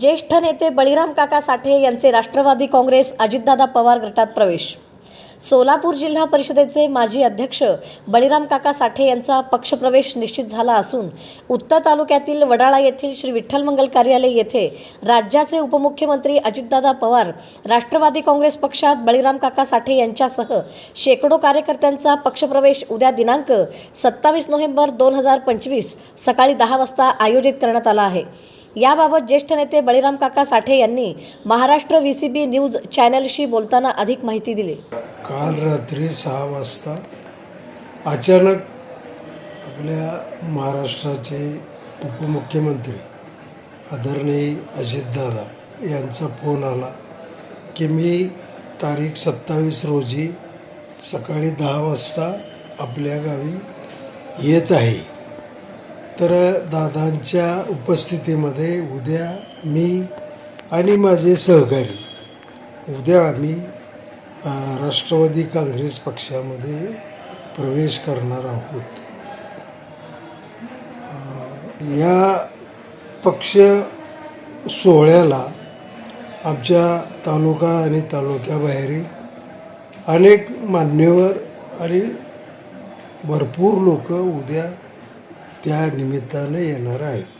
ज्येष्ठ नेते बळीराम काका साठे यांचे राष्ट्रवादी काँग्रेस अजितदादा पवार गटात प्रवेश. सोलापूर जिल्हा परिषदेचे माजी अध्यक्ष बळीराम काका साठे यांचा पक्षप्रवेश निश्चित झाला असून उत्तर तालुक्यातील वडाळा येथील श्री विठ्ठल मंगल कार्यालय येथे राज्याचे उपमुख्यमंत्री अजितदादा पवार राष्ट्रवादी काँग्रेस पक्षात बळीराम काका साठे यांच्यासह शेकडो कार्यकर्त्यांचा पक्षप्रवेश उद्या दिनांक सत्तावीस नोव्हेंबर दोन हजार पंचवीस सकाळी दहा वाजता आयोजित करण्यात आला आहे. याबाबत ज्येष्ठ नेते बळीराम काका साठे यांनी Maharashtra V C B news चॅनलशी बोलताना अधिक माहिती दिली. काल रात्री सहा वाजता अचानक आपल्या महाराष्ट्राचे उपमुख्यमंत्री आदरणीय अजितदादा यांचा फोन आला की मी तारीख सत्तावीस रोजी सकाळी दहा वाजता आपल्या गावी येत आहे. तर दादांच्या उपस्थितीमध्ये उद्या मी आणि माझे सहकारी उद्या आम्ही राष्ट्रवादी काँग्रेस पक्षामध्ये प्रवेश करणार आहोत. या पक्ष सोहळ्याला आमच्या तालुका आणि तालुक्याबाहेरील अनेक मान्यवर आणि भरपूर लोक उद्या त्या निमित्तानं येणार आहे.